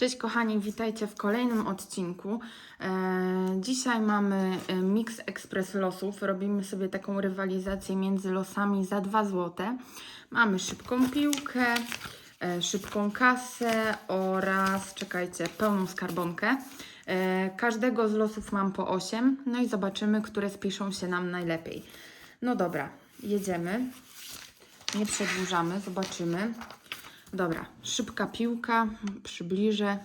Cześć kochani, witajcie w kolejnym odcinku. E, dzisiaj mamy e, Mix Express losów. Robimy sobie taką rywalizację między losami za 2 zł. Mamy szybką piłkę, e, szybką kasę oraz, czekajcie, pełną skarbonkę. Każdego z losów mam po 8, no i zobaczymy, które spiszą się nam najlepiej. No dobra, jedziemy. Nie przedłużamy, zobaczymy. Dobra, szybka piłka, przybliżę.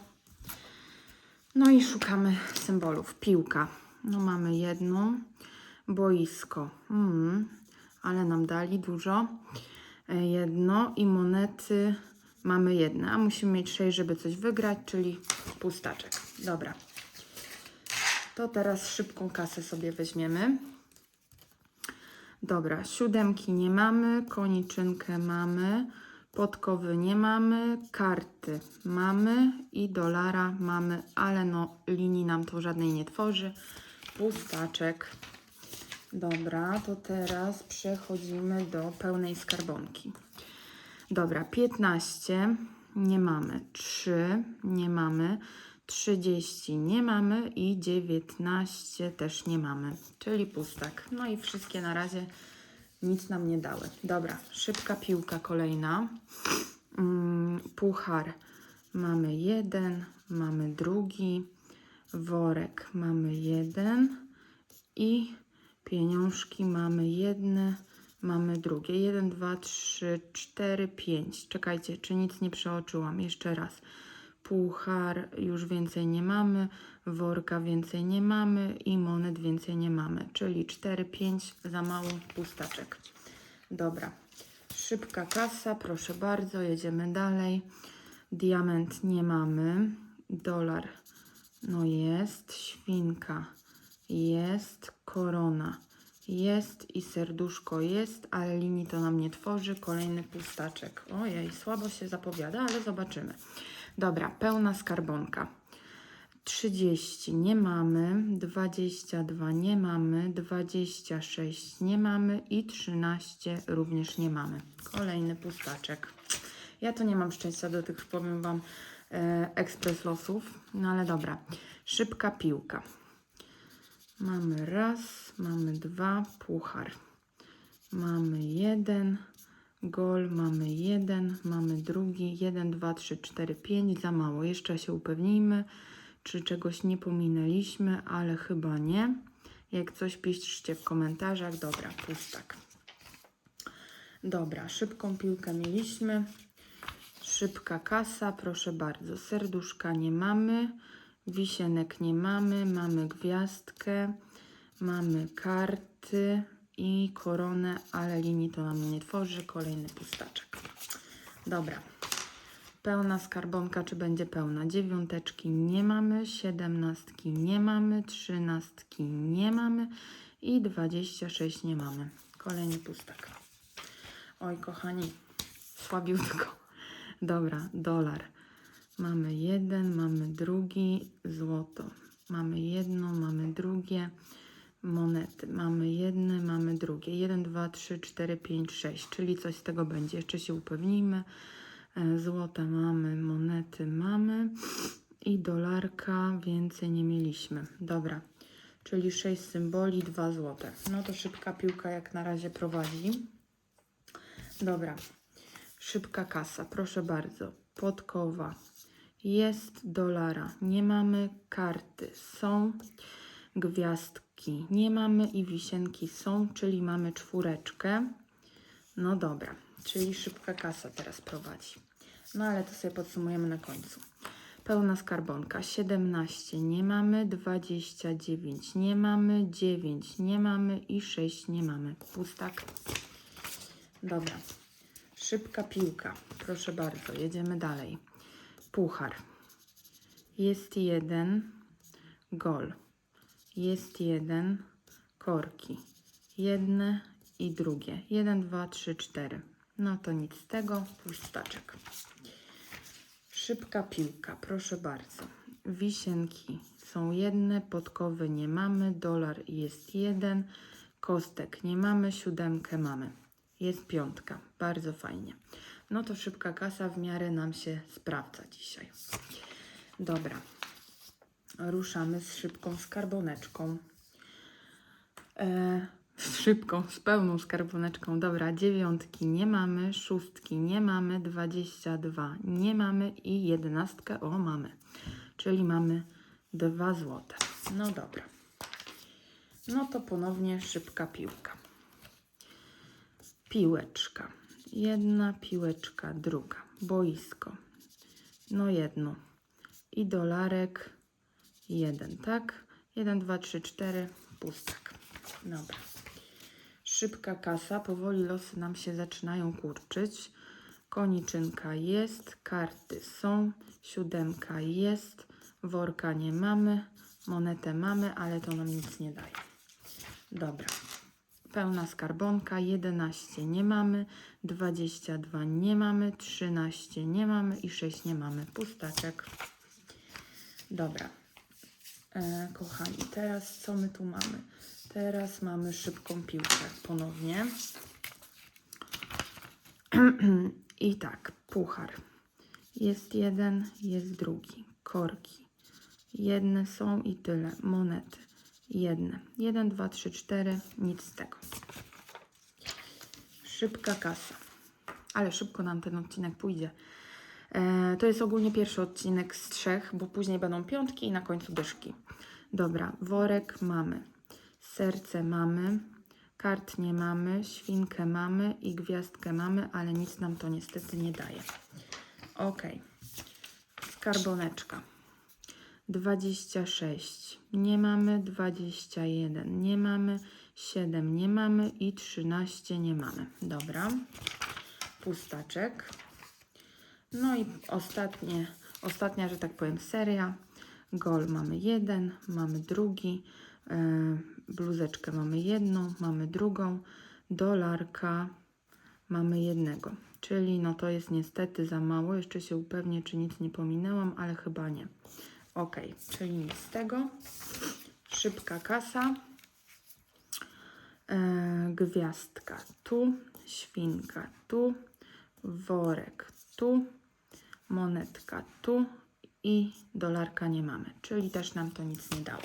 No i szukamy symbolów. Piłka. No mamy jedną. Boisko. Mm, ale nam dali dużo. E, Jedno i monety mamy jedne, a musimy mieć sześć, żeby coś wygrać, czyli pustaczek. Dobra. To teraz szybką kasę sobie weźmiemy. Dobra, siódemki nie mamy, koniczynkę mamy, podkowy nie mamy, karty mamy i dolara mamy, ale no linii nam to żadnej nie tworzy. Pustaczek. Dobra, to teraz przechodzimy do pełnej skarbonki. Dobra, 15 nie mamy, 3 nie mamy, 30 nie mamy i 19 też nie mamy, czyli pustak. No i wszystkie na razie nic nam nie dały. Dobra, szybka piłka kolejna. Mm, puchar mamy jeden, mamy drugi, worek mamy jeden i pieniążki mamy jedne, mamy drugie. Jeden, dwa, trzy, cztery, pięć. Czekajcie, czy nic nie przeoczyłam? Jeszcze raz. Puchar już więcej nie mamy, worka więcej nie mamy i monet więcej nie mamy, czyli 4, 5 za mało pustaczek. Dobra, szybka kasa, proszę bardzo, jedziemy dalej. Diament nie mamy, dolar no jest, świnka jest, korona jest i serduszko jest, ale linii to nam nie tworzy. Kolejny pustaczek. Ojej, słabo się zapowiada, ale zobaczymy. Dobra, pełna skarbonka. 30 nie mamy, 22 nie mamy, 26 nie mamy i 13 również nie mamy. Kolejny pustaczek. Ja to nie mam szczęścia do tych, powiem Wam, e, ekspres losów, no ale dobra. Szybka piłka. Mamy raz, mamy dwa, puchar. Mamy jeden, gol, mamy jeden, mamy drugi, jeden, dwa, trzy, cztery, pięć, za mało. Jeszcze się upewnijmy, czy czegoś nie pominęliśmy, ale chyba nie. Jak coś piszcie w komentarzach. Dobra, pustak. Dobra, szybką piłkę mieliśmy. Szybka kasa, proszę bardzo. Serduszka nie mamy, wisienek nie mamy, mamy gwiazdkę, mamy karty i koronę, ale linii to nam nie tworzy. Kolejny pustaczek. Dobra. Pełna skarbonka, czy będzie pełna? Dziewiąteczki nie mamy, siedemnastki nie mamy, trzynastki nie mamy i dwadzieścia sześć nie mamy. Kolejny pustak. Oj, kochani, słabiutko. Dobra, dolar. Mamy jeden, mamy drugi, złoto. Mamy jedno, mamy drugie, monety. Mamy jedne, mamy drugie. Jeden, dwa, trzy, cztery, pięć, sześć. Czyli coś z tego będzie. Jeszcze się upewnijmy. E, Złota mamy, monety mamy i dolarka więcej nie mieliśmy. Dobra, czyli sześć symboli, dwa złote. No to szybka piłka jak na razie prowadzi. Dobra, szybka kasa, proszę bardzo. Podkowa jest dolara, nie mamy karty, są gwiazdki, nie mamy i wisienki są, czyli mamy czwóreczkę. No dobra, czyli szybka kasa teraz prowadzi. No ale to sobie podsumujemy na końcu. Pełna skarbonka 17 nie mamy, 29 nie mamy, 9 nie mamy i 6 nie mamy. Pustak. Dobra. Szybka piłka. Proszę bardzo, jedziemy dalej. Puchar. Jest jeden. Gol. Jest jeden. Korki. Jedne i drugie. Jeden, dwa, trzy, cztery. No to nic z tego. Pustaczek. Szybka piłka, proszę bardzo. Wisienki są jedne, podkowy nie mamy, dolar jest jeden, kostek nie mamy, siódemkę mamy. Jest piątka, bardzo fajnie. No to szybka kasa w miarę nam się sprawdza dzisiaj. Dobra. Ruszamy z szybką skarboneczką. E, szybką, z pełną skarboneczką. Dobra, dziewiątki nie mamy, szóstki nie mamy, dwadzieścia dwa nie mamy i jedenastkę, o mamy. Czyli mamy dwa złote. No dobra. No to ponownie szybka piłka. Piłeczka. Jedna piłeczka, druga. Boisko. No jedno. I dolarek. Jeden, tak? Jeden, dwa, trzy, cztery. Pustak. Dobra. Szybka kasa. Powoli losy nam się zaczynają kurczyć. Koniczynka jest. Karty są. Siódemka jest. Worka nie mamy. Monetę mamy, ale to nam nic nie daje. Dobra. Pełna skarbonka, 11 nie mamy, 22 nie mamy, 13 nie mamy i 6 nie mamy. Pustaczek. Dobra. E, kochani, teraz co my tu mamy? Teraz mamy szybką piłkę ponownie. I tak, puchar. Jest jeden, jest drugi. Korki. Jedne są i tyle. Monety. Jedne. Jeden, dwa, trzy, cztery. Nic z tego. Szybka kasa. Ale szybko nam ten odcinek pójdzie. E, to jest ogólnie pierwszy odcinek z trzech, bo później będą piątki i na końcu dyszki. Dobra, worek mamy. Serce mamy. Kart nie mamy. Świnkę mamy i gwiazdkę mamy, ale nic nam to niestety nie daje. Ok. Skarboneczka. 26 nie mamy, 21 nie mamy, 7 nie mamy i 13 nie mamy. Dobra. Pustaczek. No i ostatnie, ostatnia, że tak powiem, seria. Gol mamy jeden, mamy drugi, e, bluzeczkę mamy jedną, mamy drugą, dolarka mamy jednego. Czyli no to jest niestety za mało. Jeszcze się upewnię, czy nic nie pominęłam, ale chyba nie. Ok, czyli nic z tego. Szybka kasa. E, gwiazdka tu, świnka tu, worek tu, monetka tu i dolarka nie mamy, czyli też nam to nic nie dało.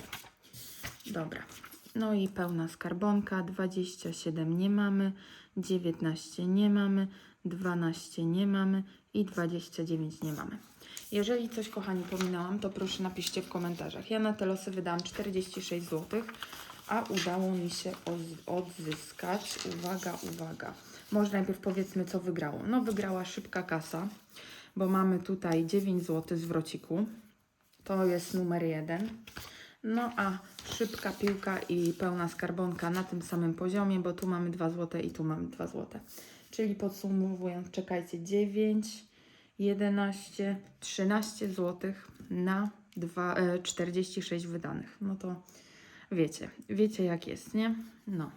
Dobra, no i pełna skarbonka, 27 nie mamy, 19 nie mamy, 12 nie mamy i 29 nie mamy. Jeżeli coś, kochani, pominęłam, to proszę napiszcie w komentarzach. Ja na te losy wydałam 46 zł, a udało mi się odzyskać, uwaga, uwaga, może najpierw powiedzmy, co wygrało. No wygrała szybka kasa, bo mamy tutaj 9 zł zwrociku, to jest numer jeden. No a szybka piłka i pełna skarbonka na tym samym poziomie, bo tu mamy 2 zł i tu mamy 2 zł. Czyli podsumowując, czekajcie, 9, 11, 13 zł na dwa, e, 46 wydanych. No to wiecie, wiecie jak jest, nie? No.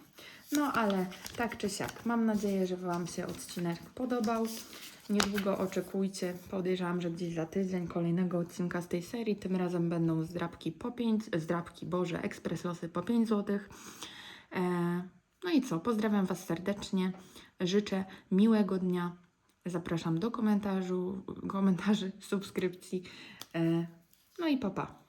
No ale tak czy siak, mam nadzieję, że Wam się odcinek podobał. Niedługo oczekujcie, podejrzewam, że gdzieś za tydzień kolejnego odcinka z tej serii. Tym razem będą zdrabki po 5, zdrabki, Boże, ekspres losy po 5 zł. E, no i co, pozdrawiam Was serdecznie, życzę miłego dnia. Zapraszam do komentarzu, komentarzy, subskrypcji. E, no i papa. Pa.